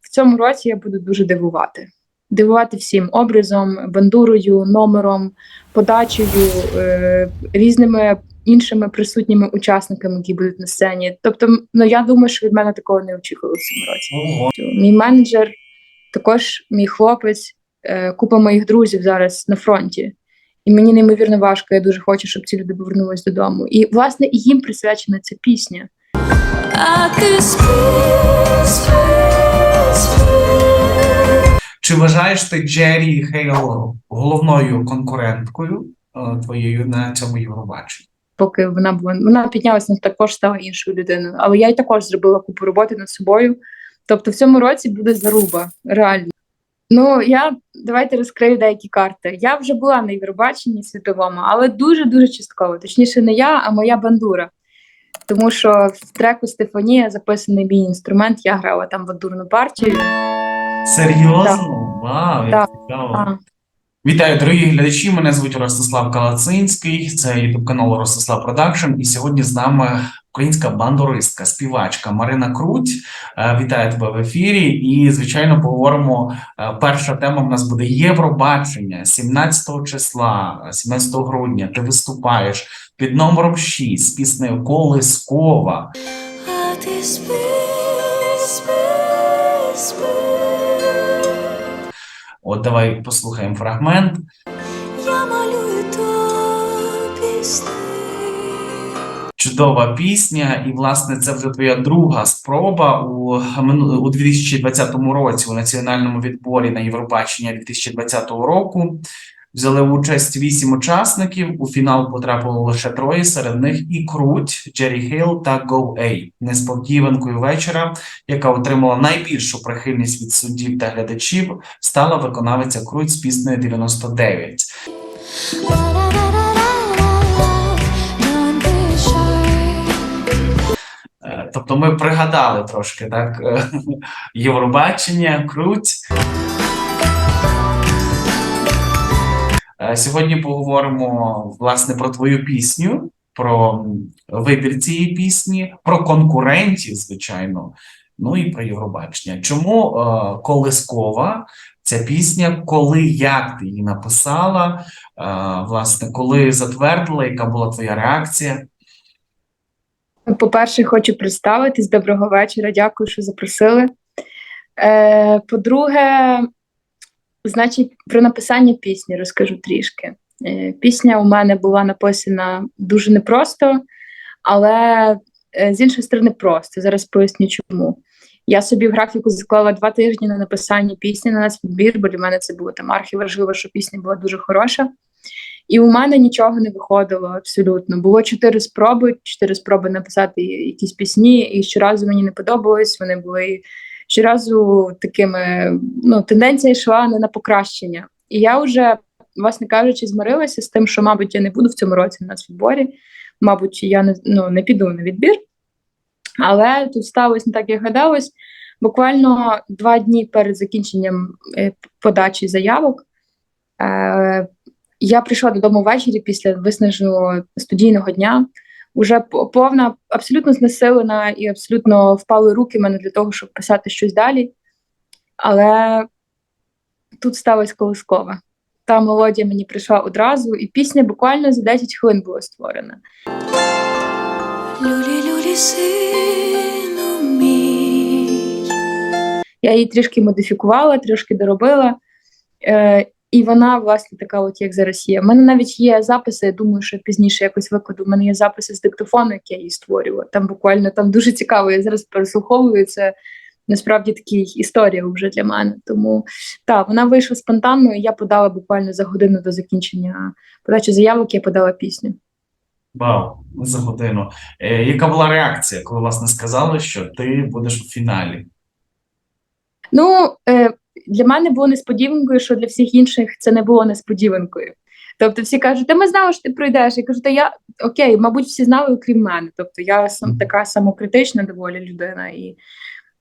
в цьому році я буду дуже дивувати. Дивувати всім образом, бандурою, номером, подачею, е, різними іншими присутніми учасниками, які будуть на сцені. Тобто, ну я думаю, що від мене такого не очікували в цьому році. Ого. Мій менеджер, також мій хлопець, е, купа моїх друзів зараз на фронті. І мені неймовірно важко. Я дуже хочу, щоб ці люди повернулись додому. І власне і їм присвячена ця пісня. А ти спи, спи, спи. Чи вважаєш ти Джері Хейл головною конкуренткою е, твоєю на цьому Євробаченні? Поки вона була вона піднялася, також стала іншою людиною. Але я й також зробила купу роботи над собою. Тобто, в цьому році буде заруба, реально. Ну я давайте розкрию деякі карти. Я вже була на Євробаченні світовому, але дуже дуже частково. Точніше, не я, а моя бандура. Тому що в треку Стефанія записаний мій інструмент, я грала там бандурну партію. Серйозно? Вау, як цікаво. А, Вітаю, дорогі глядачі. Мене звуть Ростислав Калацинський. Це ютуб канал Ростислав Продакшн. І сьогодні з нами українська бандуристка, співачка Марина Круть. Е, Вітаю тебе в ефірі. І звичайно, поговоримо. е, Перша тема в нас буде Євробачення 17 числа, е, 17 грудня. Ти виступаєш під номером 6 з піснею Колискова. А ти спи, спи, спи. От давай послухаємо фрагмент. Я малюю тобі сни. Чудова пісня, і власне це вже твоя друга спроба у у 2020 році у національному відборі на Євробачення 2020 року. Взяли участь вісім учасників. У фінал потрапило лише троє. Серед них і Круть, Джері Хейл та A. Несподіванкою вечора, яка отримала найбільшу прихильність від суддів та глядачів, стала виконавиця Круть з піснею 99. Ла-ла-ла-ла-ла-ла. Don't be shy. Е, Тобто ми пригадали трошки так Євробачення, круть. Сьогодні поговоримо власне про твою пісню, про вибір цієї пісні, про конкурентів, звичайно, ну і про Євробачення. Чому е, колискова ця пісня, коли як ти її написала, е, власне, коли затвердила, яка була твоя реакція? По-перше, хочу представитись. Доброго вечора. Дякую, що запросили. Е, по-друге, значить, про написання пісні розкажу трішки. Е, пісня у мене була написана дуже непросто, але е, з іншої сторони, просто. Зараз поясню чому. Я собі в графіку заклала два тижні на написання пісні на нас відбір, бо для мене це було там архіважливо, що пісня була дуже хороша. І у мене нічого не виходило абсолютно. Було чотири спроби, чотири спроби написати якісь пісні, і щоразу мені не подобалось. Вони були щоразу такими. Ну, тенденція йшла не на покращення. І я вже, власне кажучи, змирилася з тим, що, мабуть, я не буду в цьому році на відборі. Мабуть, я не, ну, не піду на відбір. Але тут сталося не так, як гадалось. Буквально два дні перед закінченням е, подачі заявок. Е, я прийшла додому ввечері після виснаженого студійного дня. По- повна, абсолютно знесилена і абсолютно впали руки в мене для того, щоб писати щось далі. Але тут сталося колискова. Та мелодія мені прийшла одразу, і пісня буквально за 10 хвилин була створена. Люлі, люлі, сину мій. Я її трішки модифікувала, трішки доробила. Е, і вона, власне, така, от як зараз є. У мене навіть є записи, я думаю, що пізніше якось викладу. У мене є записи з диктофону, які я її створювала. Там буквально там дуже цікаво. Я зараз переслуховую це. Насправді такий історія вже для мене. Тому так, вона вийшла спонтанно, і я подала буквально за годину до закінчення подачі заявок, я подала пісню. Вау, за годину. Е, яка була реакція, коли власне сказали, що ти будеш у фіналі? Ну, е, для мене було несподіванкою, що для всіх інших це не було несподіванкою. Тобто всі кажуть, та ми знали, що ти пройдеш. Я кажу, та я окей, мабуть, всі знали, окрім мене. Тобто я сам така самокритична доволі людина, і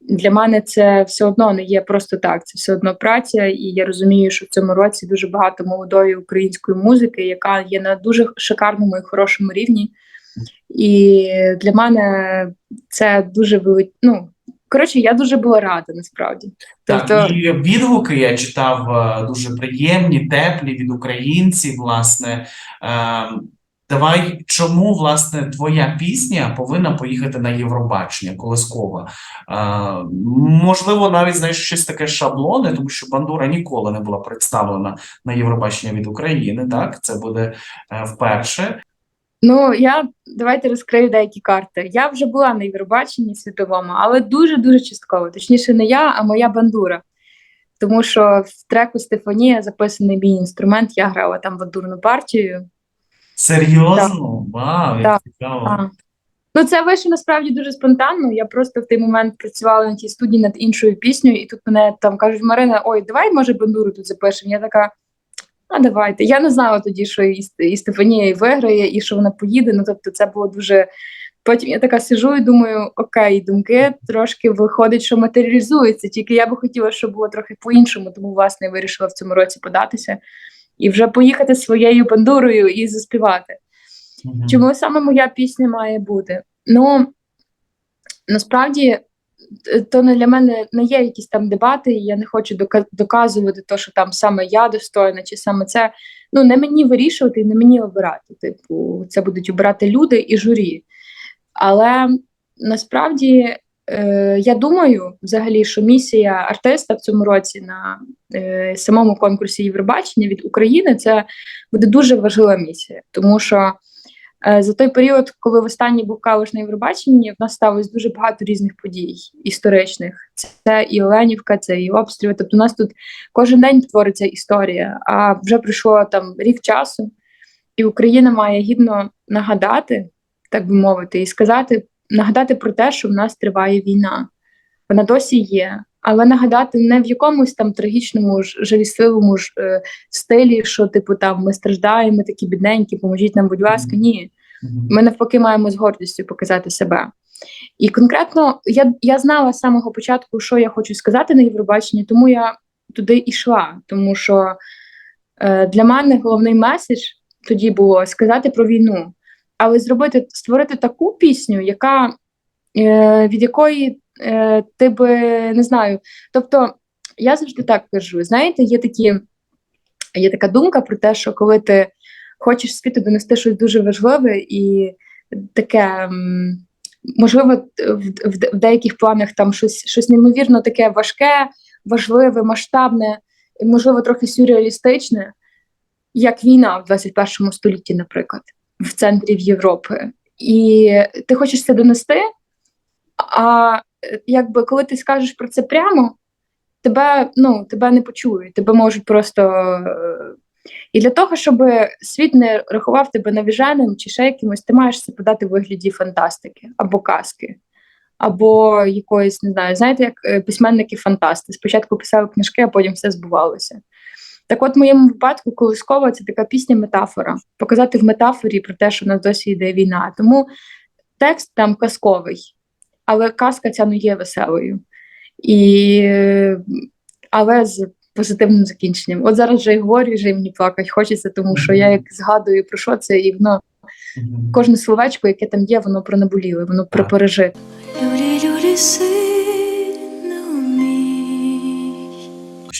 для мене це все одно не є просто так. Це все одно праця, і я розумію, що в цьому році дуже багато молодої української музики, яка є на дуже шикарному і хорошому рівні. І для мене це дуже вели... ну, коротше, я дуже була рада насправді. Тобто, і відгуки я читав е, дуже приємні, теплі від українців, власне. Е, Давай, чому, власне, твоя пісня повинна поїхати на Євробачення колискова? Е, можливо, навіть знаєш щось таке шаблони, тому що бандура ніколи не була представлена на Євробачення від України. Так, це буде вперше. Ну, я давайте розкрию деякі карти. Я вже була на Євробаченні світовому, але дуже-дуже частково. Точніше, не я, а моя бандура. Тому що в треку Стефанія записаний мій інструмент, я грала там бандурну партію. Серйозно? Вау, як Так. цікаво. А. Ну, це вийшло насправді дуже спонтанно. Я просто в той момент працювала на тій студії над іншою піснею, і тут мене там кажуть, Марина, ой, давай, може, бандуру тут запишемо. Я така. А давайте. Я не знала тоді, що і, і Стефанія і виграє, і що вона поїде. Ну тобто, це було дуже. Потім я така сижу і думаю, окей, думки трошки виходить, що матеріалізуються. Тільки я би хотіла, щоб було трохи по-іншому, тому власне я вирішила в цьому році податися і вже поїхати своєю бандурою і заспівати. Мгм. Чому саме моя пісня має бути? Ну насправді то не для мене не є якісь там дебати, і я не хочу дока- доказувати то, що там саме я достойна, чи саме це. Ну не мені вирішувати і не мені обирати. Типу, це будуть обирати люди і журі. Але насправді е, я думаю, взагалі, що місія артиста в цьому році на е, самому конкурсі Євробачення від України це буде дуже важлива місія, тому що за той період, коли востаннє був калуш на Євробаченні, в нас сталося дуже багато різних подій історичних. Це і Оленівка, це і обстріли. Тобто, у нас тут кожен день твориться історія. А вже пройшло там рік часу, і Україна має гідно нагадати, так би мовити, і сказати, нагадати про те, що в нас триває війна. Вона досі є. Але нагадати не в якомусь там трагічному ж жалісливому ж е, стилі, що типу там ми страждаємо, ми такі бідненькі, поможіть нам, будь ласка. Ні, ми навпаки маємо з гордістю показати себе. І конкретно я, я знала з самого початку, що я хочу сказати на Євробаченні, тому я туди йшла. Тому що е, для мене головний меседж тоді було сказати про війну, але зробити створити таку пісню, яка е, від якої е, ти би не знаю. Тобто, я завжди так кажу: знаєте, є такі, є така думка про те, що коли ти хочеш світу донести щось дуже важливе і таке, можливо, в, в, в деяких планах там щось, щось неймовірно таке важке, важливе, масштабне, і, можливо, трохи сюрреалістичне, як війна в 21 столітті, наприклад, в центрі Європи. І ти хочеш це донести, а якби коли ти скажеш про це прямо, тебе, ну, тебе не почують, тебе можуть просто. е, І для того, щоб світ не рахував тебе навіженим чи ще якимось, ти маєш це подати в вигляді фантастики або казки, або якоїсь, не знаю, знаєте, як е, письменники-фантасти. Спочатку писали книжки, а потім все збувалося. Так от, в моєму випадку, колискова це така пісня-метафора. Показати в метафорі про те, що в нас досі йде війна. Тому текст там казковий, але казка ця не є веселою. І, але з позитивним закінченням. От зараз вже й говорю, вже й мені плакати хочеться, тому що я як згадую про що це, і воно кожне словечко, яке там є, воно пронаболіле, воно Так. пережите. Люди, люди,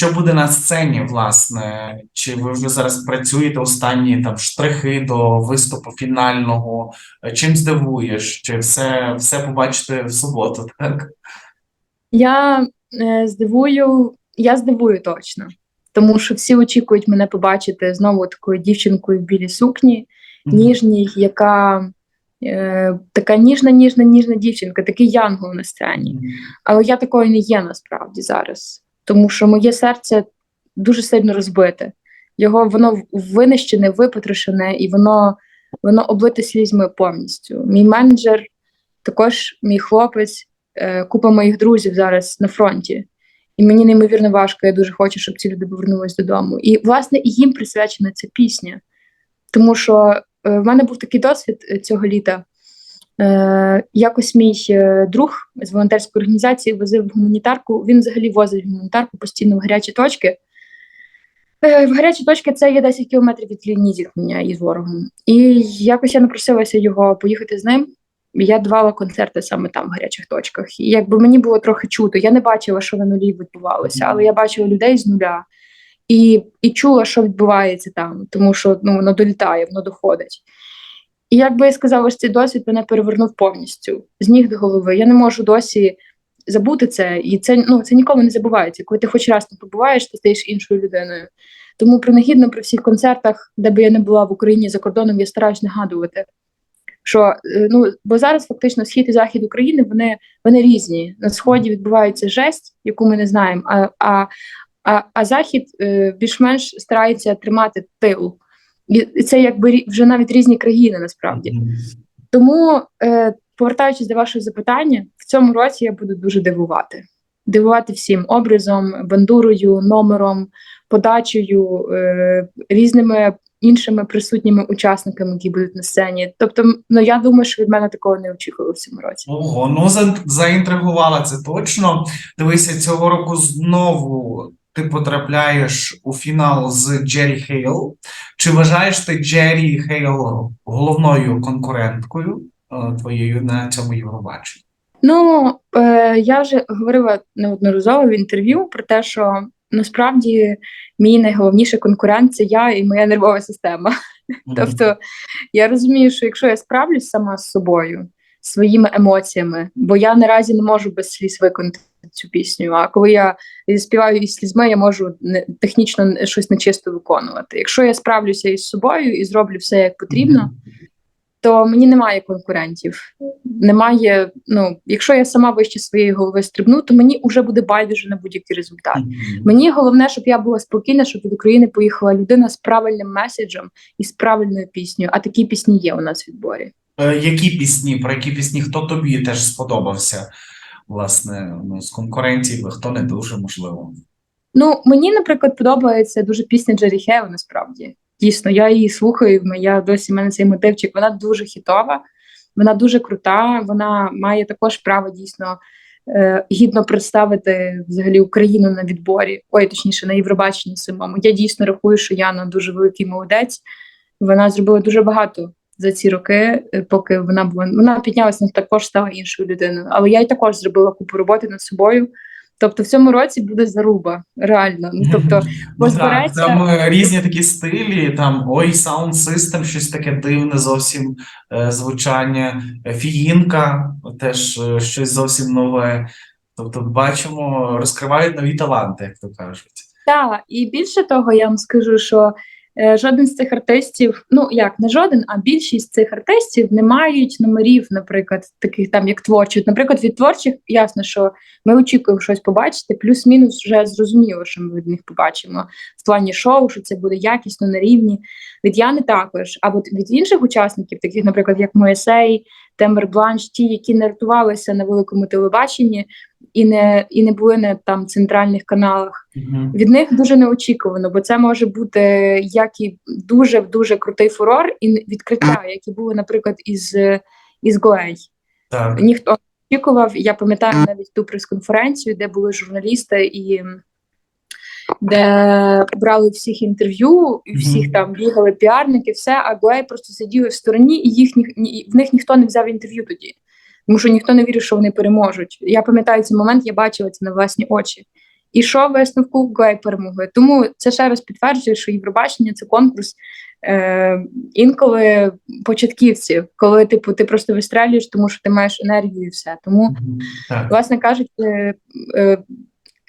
Що буде на сцені, власне? Чи ви вже зараз працюєте останні там штрихи до виступу фінального? Чим здивуєш? Чи все, все побачите в суботу, так? Я е, здивую, я здивую точно, тому що всі очікують мене побачити знову такою дівчинкою в білій сукні, Мгм. ніжній, яка е, така ніжна, ніжна, ніжна дівчинка, такий янгол на сцені. Але я такою не є насправді зараз, тому що моє серце дуже сильно розбите. Його воно винищене, випотрошене, і воно, воно облите слізьми повністю. Мій менеджер, також мій хлопець, е, купа моїх друзів зараз на фронті. І мені неймовірно важко, я дуже хочу, щоб ці люди повернулись додому. І, власне, і їм присвячена ця пісня. Тому що е, в мене був такий досвід е, цього літа. Е, якось мій е, друг з волонтерської організації возив гуманітарку. Він взагалі возить гуманітарку постійно в гарячі точки. Е, в гарячі точки це є 10 кілометрів від лінії зіткнення із ворогом. І якось я напросилася його поїхати з ним я давала концерти саме там, в гарячих точках. І якби мені було трохи чути, я не бачила, що на нулі відбувалося, але я бачила людей з нуля і, і чула, що відбувається там, тому що ну, воно долітає, воно доходить. І як би я сказала, що цей досвід мене перевернув повністю з ніг до голови. Я не можу досі забути це, і це ну це ніколи не забувається. Коли ти хоч раз не побуваєш, ти стаєш іншою людиною. Тому принагідно при всіх концертах, де би я не була в Україні за кордоном, я стараюсь нагадувати. Що е, ну бо зараз фактично схід і захід України вони, вони різні. На сході відбувається жесть, яку ми не знаємо. А, а, а, а захід е, більш-менш старається тримати тил. І це якби вже навіть різні країни насправді. Тому, е, повертаючись до вашого запитання, в цьому році я буду дуже дивувати. Дивувати всім образом, бандурою, номером, подачею, е, різними іншими присутніми учасниками, які будуть на сцені. Тобто, ну я думаю, що від мене такого не очікували в цьому році. Ого, ну за, заінтригувала це точно. Дивися, цього року знову ти потрапляєш у фінал з Джері Хейл. Чи вважаєш ти Джері Хейл головною конкуренткою е, твоєю на цьому Євробаченні? Ну е, я вже говорила неодноразово в інтерв'ю про те, що насправді мій найголовніший конкурент це я і моя нервова система. Тобто я розумію, що якщо я справлюсь сама з собою, своїми емоціями, бо я наразі не можу без сліз виконати цю пісню. А коли я співаю із слізьми, я можу не, технічно щось нечисто виконувати. Якщо я справлюся із собою і зроблю все як потрібно, то мені немає конкурентів. Немає, ну, якщо я сама вище своєї голови стрибну, то мені вже буде байдуже на будь-який результат. Мені головне, щоб я була спокійна, щоб від України поїхала людина з правильним меседжем і з правильною піснею. А такі пісні є у нас в відборі. Е, Які пісні, про які пісні, хто тобі теж сподобався? Власне, ну, з конкурентів, хто не дуже можливо. Ну, мені, наприклад, подобається дуже пісня Джері Хейл, насправді. Дійсно, я її слухаю. Я досі в мене цей мотивчик. Вона дуже хітова, вона дуже крута. Вона має також право дійсно е, гідно представити взагалі Україну на відборі, ой, точніше, на Євробаченні самому. Я дійсно рахую, що Яна дуже великий молодець. Вона зробила дуже багато за ці роки, е, поки вона була. Вона піднялася, також стала іншою людиною. Але я й також зробила купу роботи над собою. Тобто в цьому році буде заруба, реально. Ну, тобто, бо Ну, так, там е, різні такі стилі, там ой, Sound System, щось таке дивне зовсім е, звучання, Фіїнка, теж е, щось зовсім нове. Тобто, бачимо, розкривають нові таланти, як то кажуть. Так, і більше того, я вам скажу, що жоден з цих артистів, ну як не жоден, а більшість цих артистів не мають номерів, наприклад, таких там як творчих. Наприклад, від творчих ясно, що ми очікуємо щось побачити, плюс-мінус вже зрозуміло, що ми від них побачимо в плані шоу, що це буде якісно на рівні. Від Яни також. А от від інших учасників, таких, наприклад, як Моєсей, Тембер Бланш, ті, які не рятувалися на великому телебаченні і не, і не були на там центральних каналах. Мгм. Від них дуже неочікувано, бо це може бути як і дуже дуже крутий фурор, і відкриття, які були, наприклад, із, із Гоей. Так. Ніхто не очікував. Я пам'ятаю навіть ту прес-конференцію, де були журналісти і де брали всіх інтерв'ю, і всіх там бігали піарники, все, а Гоей просто сиділи в стороні, і їх ні- в них ніхто не взяв інтерв'ю тоді. Тому що ніхто не вірив, що вони переможуть. Я пам'ятаю цей момент, я бачила це на власні очі. І що висновку Гой перемогли. Тому це ще раз підтверджує, що Євробачення це конкурс е, інколи початківців, коли типу ти просто вистрелюєш, тому що ти маєш енергію і все. Тому, Так. власне кажучи, е,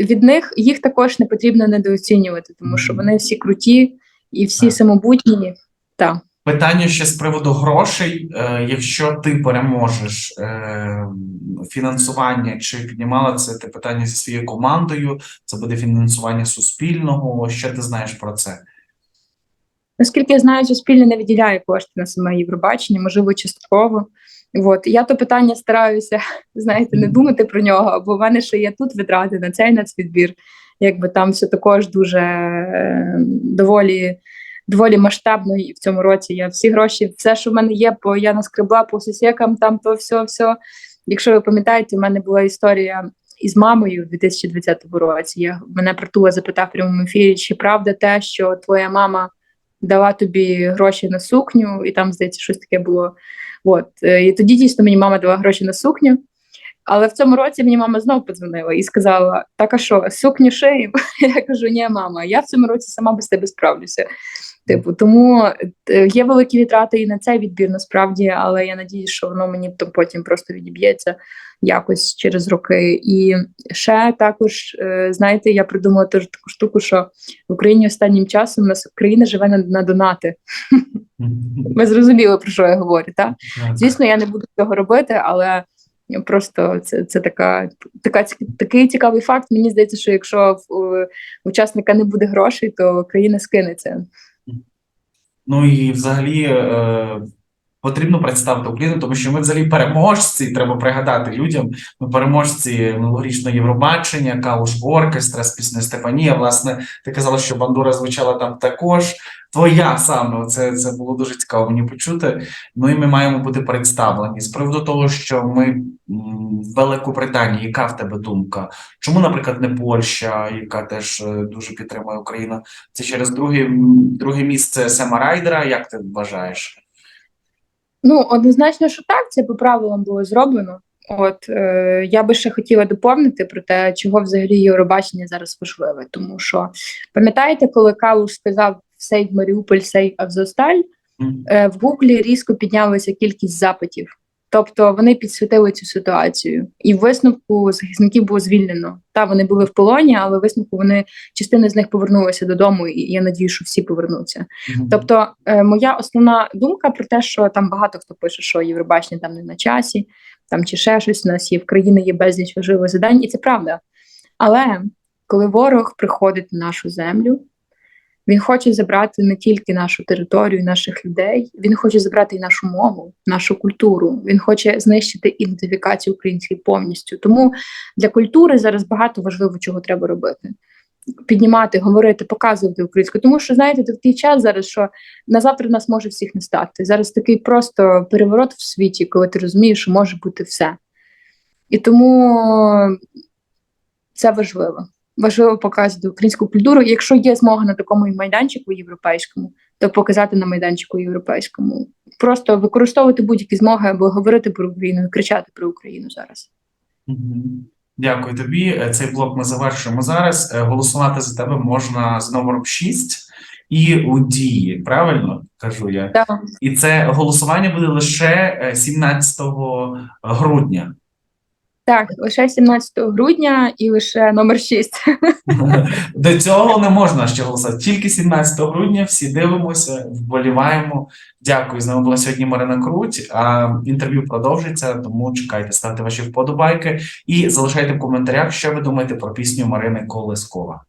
від них їх також не потрібно недооцінювати, тому що вони всі круті і всі Так. самобутні. Так. Питання ще з приводу грошей. Е, якщо ти переможеш е, фінансування, чи піднімала це ти питання зі своєю командою? Це буде фінансування суспільного. Що ти знаєш про це? Наскільки я знаю, Суспільне не виділяє кошти на саме Євробачення, можливо, частково. От я то питання стараюся, знаєте, не думати про нього, бо в мене ще є тут витрати на цей нацвідбір. Якби там все також дуже е, доволі, доволі масштабно і в цьому році. Я всі гроші, все, що в мене є, по я наскребла по сусікам, там то все, все. Якщо ви пам'ятаєте, в мене була історія із мамою в 2020 році. Я мене притула запитав в прямому ефірі, чи правда те, що твоя мама дала тобі гроші на сукню, і там, здається, щось таке було От е, і тоді дійсно мені мама дала гроші на сукню. Але в цьому році мені мама знову подзвонила і сказала: Так, а що, сукню шиїв? Я кажу, ні, мама, я в цьому році сама без тебе справлюся. Типу, тому е, є великі витрати і на цей відбір насправді, але я надію, що воно мені то потім просто відіб'ється якось через роки. І ще також, е, знаєте, я придумала теж таку штуку, що в Україні останнім часом у нас країна живе на, на донати. Ми зрозуміли, про що я говорю? Так. Звісно, я не буду цього робити, але просто це, це така, така такий цікавий факт. Мені здається, що якщо в учасника не буде грошей, то країна скинеться. Ну і взагалі е, потрібно представити Україну, тому що ми взагалі переможці, треба пригадати людям. Ми переможці минулорічного Євробачення, Калуш оркестра з піснею Стефанія. Власне, ти казала, що бандура звучала там також. Твоя саме це, це було дуже цікаво мені почути. Ну і ми маємо бути представлені з приводу того, що ми в Великобританії. Яка в тебе думка? Чому, наприклад, не Польща, яка теж е, дуже підтримує Україну? Це через друге, друге місце Сема Райдера. Як ти вважаєш? Ну, однозначно, що так, це по правилам було зроблено. От е, я би ще хотіла доповнити про те, чого взагалі Євробачення зараз важливе. Тому що пам'ятаєте, коли Калуш сказав «Сейв Маріуполь, сейв Азовсталь», М. е, в Гуглі різко піднялася кількість запитів. Тобто вони підсвітили цю ситуацію, і в висновку захисників було звільнено. Та вони були в полоні, але в висновку вони частина з них повернулася додому, і я надію, що всі повернуться. Мгм. Тобто, е, моя основна думка про те, що там багато хто пише, що Євробачення там не на часі, там чи ще щось у нас є в країні є безліч важливих задань, і це правда. Але коли ворог приходить на нашу землю, він хоче забрати не тільки нашу територію, наших людей, він хоче забрати і нашу мову, нашу культуру. Він хоче знищити ідентифікацію української повністю. Тому для культури зараз багато важливо, чого треба робити. Піднімати, говорити, показувати українську. Тому що знаєте, такий час зараз, що на завтра нас може всіх не стати. Зараз такий просто переворот в світі, коли ти розумієш, що може бути все. І тому це важливо. Важливо показувати українську культуру. Якщо є змога на такому майданчику європейському, то показати на майданчику європейському. Просто використовувати будь-які змоги або говорити про Україну кричати про Україну зараз. Дякую тобі. Е, Цей блок ми завершуємо зараз. Е, Голосувати за тебе можна з номером 6 і у дії. Правильно кажу я. Так. І це голосування буде лише е, 17 грудня. Так, лише 17 грудня і лише номер 6. До цього не можна ще голосувати. Тільки 17 грудня всі дивимося, вболіваємо. Дякую. З нами була сьогодні Марина Круть. А інтерв'ю продовжиться, тому чекайте, ставте ваші вподобайки і залишайте в коментарях, що ви думаєте про пісню Марини Колескова.